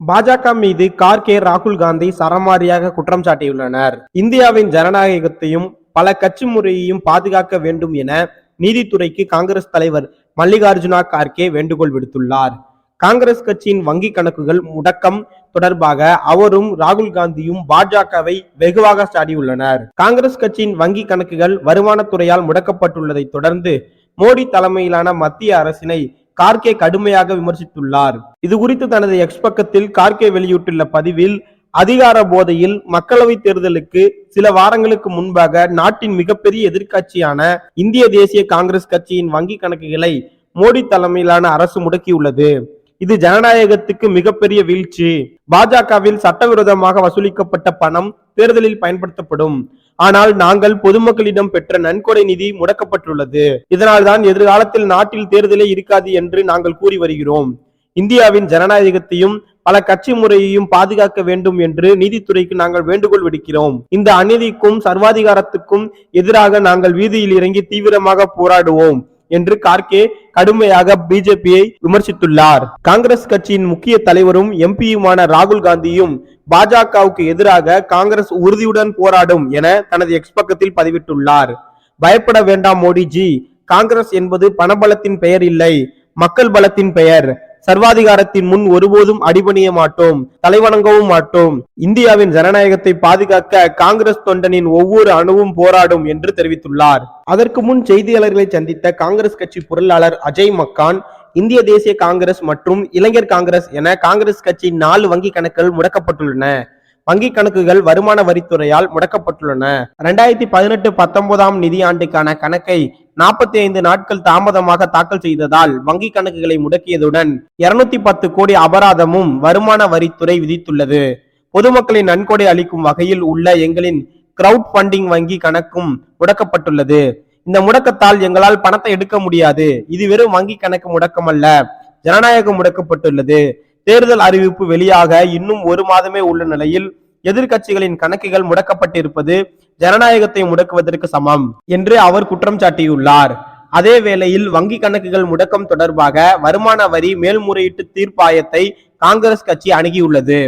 பாஜக மீது கார்கே ராகுல் காந்தி சரமாரியாக குற்றம் சாட்டியுள்ளனர். இந்தியாவின் ஜனநாயகத்தையும் பல கட்சி முறையையும் பாதுகாக்க வேண்டும் என நீதித்துறைக்கு காங்கிரஸ் தலைவர் மல்லிகார்ஜுனா கார்கே வேண்டுகோள் விடுத்துள்ளார். காங்கிரஸ் கட்சியின் வங்கி கணக்குகள் முடக்கம் தொடர்பாக அவரும் ராகுல் காந்தியும் பாஜகவை வெகுவாக சாடியுள்ளனர். காங்கிரஸ் கட்சியின் வங்கி கணக்குகள் வருமானத்துறையால் முடக்கப்பட்டுள்ளதை தொடர்ந்து மோடி தலைமையிலான மத்திய அரசினை கார்கே கடுமையாக விமர்சித்துள்ளார். இது குறித்து தனது எக்ஸ் பக்கத்தில் கார்கே வெளியிட்டுள்ள பதிவில் அதிகார போதையில் மக்களவை தேர்தலுக்கு சில வாரங்களுக்கு முன்பாக நாட்டின் மிகப்பெரிய எதிர்க்கட்சியான இந்திய தேசிய காங்கிரஸ் கட்சியின் வங்கி கணக்குகளை மோடி தலைமையிலான அரசு முடக்கியுள்ளது. இது ஜனநாயகத்துக்கு மிகப்பெரிய வீழ்ச்சி. பாஜகவில் சட்டவிரோதமாக வசூலிக்கப்பட்ட பணம் தேர்தலில் பயன்படுத்தப்படும். ஆனால் நாங்கள் பொதுமக்களிடம் பெற்ற நன்கொடை நிதி முடக்கப்பட்டுள்ளது. இதனால்தான் எதிர்காலத்தில் நாட்டில் தேர்தலே இருக்காது என்று நாங்கள் கூறி வருகிறோம். இந்தியாவின் ஜனநாயகத்தையும் பல கட்சி முறையையும் பாதுகாக்க வேண்டும் என்று நீதித்துறைக்கு நாங்கள் வேண்டுகோள் விடுக்கிறோம். இந்த அநீதிக்கும் சர்வாதிகாரத்துக்கும் எதிராக நாங்கள் வீதியில் இறங்கி தீவிரமாக போராடுவோம். என்று கார்கே கடுமையாக பிஜேபியை விமர்சித்துள்ளார். காங்கிரஸ் கட்சியின் முக்கிய தலைவரும் எம்பியுமான ராகுல் காந்தியும் பாஜகவுக்கு எதிராக காங்கிரஸ் உறுதியுடன் போராடும் என தனது எக்ஸ் பக்கத்தில் பதிவிட்டுள்ளார். பயப்பட வேண்டாம் மோடிஜி. காங்கிரஸ் என்பது பணபலத்தின் பெயர் இல்லை மக்கள் பலத்தின் பெயர். சர்வாதிகாரத்தின் முன் ஒருபோதும் அடிபணிய மாட்டோம் தலைவணங்கவும் மாட்டோம். இந்தியாவின் ஜனநாயகத்தை பாதுகாக்க காங்கிரஸ் தொண்டனின் ஒவ்வொரு அணுவும் போராடும் என்று தெரிவித்துள்ளார். அதற்கு முன் செய்தியாளர்களை சந்தித்த காங்கிரஸ் கட்சி பொருளாளர் அஜய் மக்கான் இந்திய தேசிய காங்கிரஸ் மற்றும் இளைஞர் காங்கிரஸ் என காங்கிரஸ் கட்சியின் நாலு வங்கி கணக்குகள் முடக்கப்பட்டுள்ளன. வங்கி கணக்குகள் வருமான வரித்துறையால் முடக்கப்பட்டுள்ளன. இரண்டாயிரத்தி பதினெட்டு பத்தொன்பதாம் நிதியாண்டுக்கான கணக்கை நாற்பத்தி ஐந்து நாட்கள் தாமதமாக தாக்கல் செய்ததால் வங்கி கணக்குகளை முடக்கியதுடன் இருநூத்தி பத்து கோடி அபராதமும் வருமான வரித்துறை விதித்துள்ளது. பொதுமக்களின் நன்கொடை அளிக்கும் வகையில் உள்ள எங்களின் கிரவுட் ஃபண்டிங் வங்கி கணக்கும் முடக்கப்பட்டுள்ளது. இந்த முடக்கத்தால் எங்களால் பணத்தை எடுக்க முடியாது. இது வெறும் வங்கி கணக்கு முடக்கமல்ல. ஜனநாயகம் முடக்கப்பட்டுள்ளது. தேர்தல் அறிவிப்பு வெளியாக இன்னும் ஒரு மாதமே உள்ள நிலையில் எதிர்க்கட்சிகளின் கணக்குகள் முடக்கப்பட்டிருப்பது ஜனநாயகத்தை முடக்குவதற்கு சமம் என்று அவர் குற்றம் சாட்டியுள்ளார். அதே வேளையில் வங்கி கணக்குகள் முடக்கம் தொடர்பாக வருமான வரி மேல்முறையீட்டு தீர்ப்பாயத்தை காங்கிரஸ் கட்சி அணுகியுள்ளது.